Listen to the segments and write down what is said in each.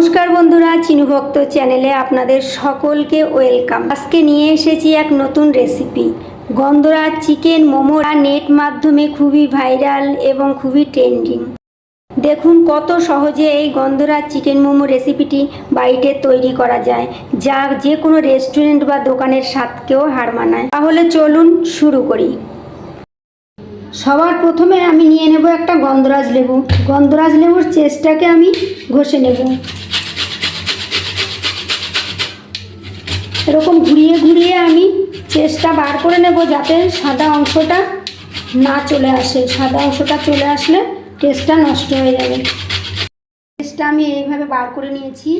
নমস্কার বন্ধুরা চিনুভক্ত চ্যানেলে আপনাদের সকলকে ওয়েলকাম। আজকে নিয়ে এসেছি এক নতুন রেসিপি। গন্ধরাজ চিকেন মোমো নেট মাধ্যমে খুবই ভাইরাল এবং খুবই ট্রেন্ডিং। দেখুন কত সহজে এই গন্ধরাজ চিকেন মোমো রেসিপিটি বাড়িতে তৈরি করা যায়, যা যে কোনো রেস্টুরেন্ট বা দোকানের স্বাদকেও হার মানায়। তাহলে চলুন শুরু করি। সবার প্রথমে আমি নিয়ে নেব একটা গন্ধরাজ লেবু। গন্ধরাজ লেবুর চেষ্টাকে আমি ঘষে নেব। এরকম ঘুরিয়ে ঘুরিয়ে আমি চেষ্টা বার করে নেব যাতে সাদা অংশটা না চলে আসে। সাদা অংশটা চলে আসলে টেস্টটা নষ্ট হয়ে যাবে। টেস্টটা আমি এইভাবে বার করে নিয়েছি।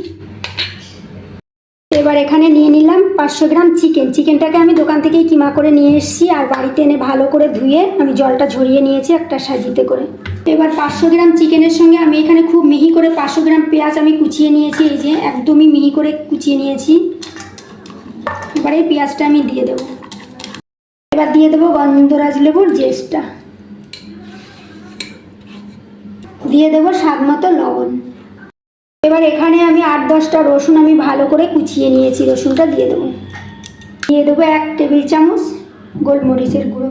এবার এখানে নিয়ে নিলাম পাঁচশো গ্রাম চিকেন। চিকেনটাকে আমি দোকান থেকেই কিমা করে নিয়ে এসেছি আর বাড়িতে এনে ভালো করে ধুয়ে আমি জলটা ঝরিয়ে নিয়েছি একটা সাজিতে করে। এবার পাঁচশো গ্রাম চিকেনের সঙ্গে আমি এখানে খুব মিহি করে পাঁচশো গ্রাম পেঁয়াজ আমি কুচিয়ে নিয়েছি, এই যে একদমই মিহি করে কুচিয়ে নিয়েছি। এবার এই পেঁয়াজটা আমি দিয়ে দেবো। এবার দিয়ে দেবো গন্ধরাজ লেবুর জেসটা। দিয়ে দেবো স্বাদ মতো লবণ। এবার এখানে আমি আট দশটা রসুন আমি ভালো করে কুচিয়ে নিয়েছি। রসুনটা দিয়ে দেবো। দিয়ে দেবো এক টেবিল চামচ গোলমরিচের গুঁড়ো।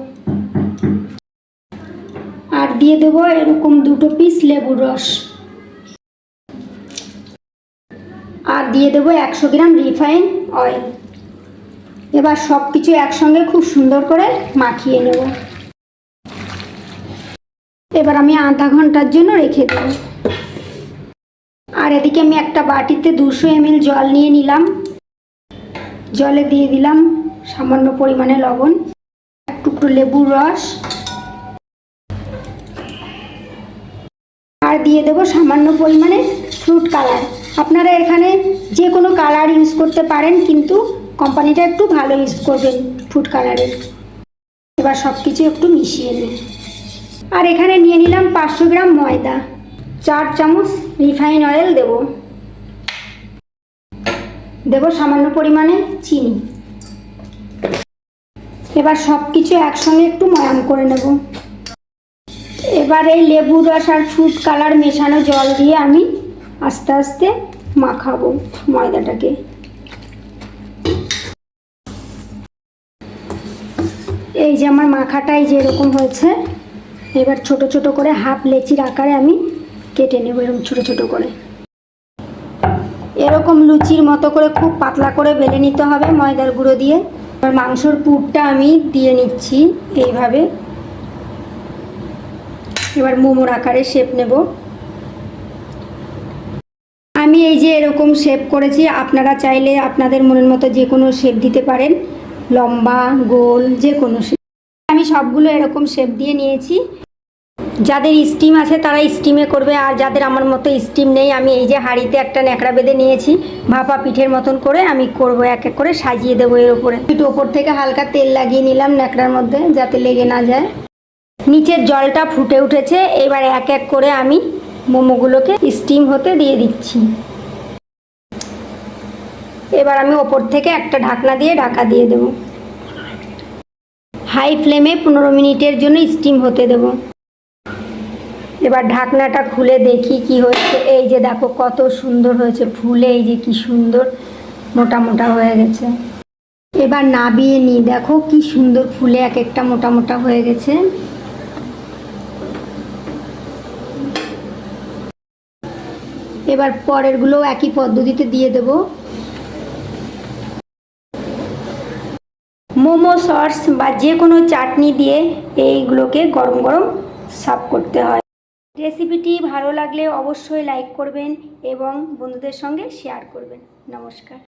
আর দিয়ে দেবো এরকম দুটো পিস লেবুর রস। আর দিয়ে দেবো একশো গ্রাম রিফাইন অয়েল। এবার সব কিছু একসঙ্গে খুব সুন্দর করে মাখিয়ে নেব। এবার আমি আধা ঘণ্টার জন্য রেখে দেবো। আর এদিকে আমি একটা বাটিতে দুশো এমএল জল নিয়ে নিলাম। জলে দিয়ে দিলাম সামান্য পরিমাণে লবণ, এক টুকরো লেবুর রস। আর দিয়ে দেবো সামান্য পরিমাণে ফ্রুট কালার আপনারা এখানে যে কোনো কালার ইউজ করতে পারেন, কিন্তু কোম্পানিটা একটু ভালো ইউজ করবেন ফুড কালারের এবার সব কিছু একটু মিশিয়ে নিন আর এখানে নিয়ে নিলাম পাঁচশো গ্রাম ময়দা। চার চামচ রিফাইন অয়েল দেব। দেব সামান্য পরিমাণে চিনি। এবার সব কিছু একসঙ্গে একটু ময়াম করে নেব। এবার এই লেবু রস আর ফ্রুট কালার মেশানো জল দিয়ে আমি আস্তে আস্তে মাখাবো ময়দাটাকে। এই যে আমার মাখাটাই যেরকম হয়েছে, এবার ছোট ছোট করে হাফ লেচির আকারে আমি কেটে নেব এরকম ছোটো ছোট করে। এরকম লুচির মতো করে খুব পাতলা করে বেলে নিতে হবে ময়দার গুঁড়ো দিয়ে। এবার মাংসর পুরটা আমি দিয়ে নিচ্ছি এইভাবে। এবার মোমোর আকারে শেপ নেব। আমি এই যে এরকম শেপ করেছি, আপনারা চাইলে আপনাদের মনের মতো যে কোনো শেপ দিতে পারেন। লম্বা, গোল, যে কোনো শেপ আমি সবগুলো এরকম শেপ দিয়ে নিয়েছি। যাদের স্টিম আছে তারা স্টিমে করবে, আর যাদের আমার মতো স্টিম নেই, আমি এই যে হাঁড়িতে একটা ন্যাকড়া বেঁধে নিয়েছি, ভাপা পিঠের মতন করে, আমি করব এক এক করে, সাজিয়ে দেবো এর উপরে। একটু ওপর থেকে হালকা তেল লাগিয়ে নিলাম ন্যাকড়ার মধ্যে, যাতে লেগে না যায়। নিচের জলটা ফুটে উঠেছে, এবার এক এক করে আমি মোমোগুলোকে স্টিম হতে দিয়ে দিচ্ছি। এবার আমি ওপর থেকে একটা ঢাকনা দিয়ে ঢাকা দিয়ে দেব। হাই ফ্লেমে পনেরো মিনিটের জন্য স্টিম হতে দেবো। এবার ঢাকনাটা খুলে দেখি কি হচ্ছে এই যে দেখো, কত সুন্দর হয়েছে ফুলে, এই যে কি সুন্দর, মোটা মোটা হয়ে গেছে। এবার নাবিয়ে নি দেখো কি সুন্দর ফুলে এক একটা মোটা মোটা হয়ে গেছে। এবার পরেরগুলো একই পদ্ধতিতে দিয়ে দেব। মোমো, সস বা যে কোনো চাটনি দিয়ে এইগুলোকে গরম গরম সাফ করতে হয়। রেসিপিটি ভালো লাগলে অবশ্যই লাইক করবেন এবং বন্ধুদের সঙ্গে শেয়ার করবেন। নমস্কার।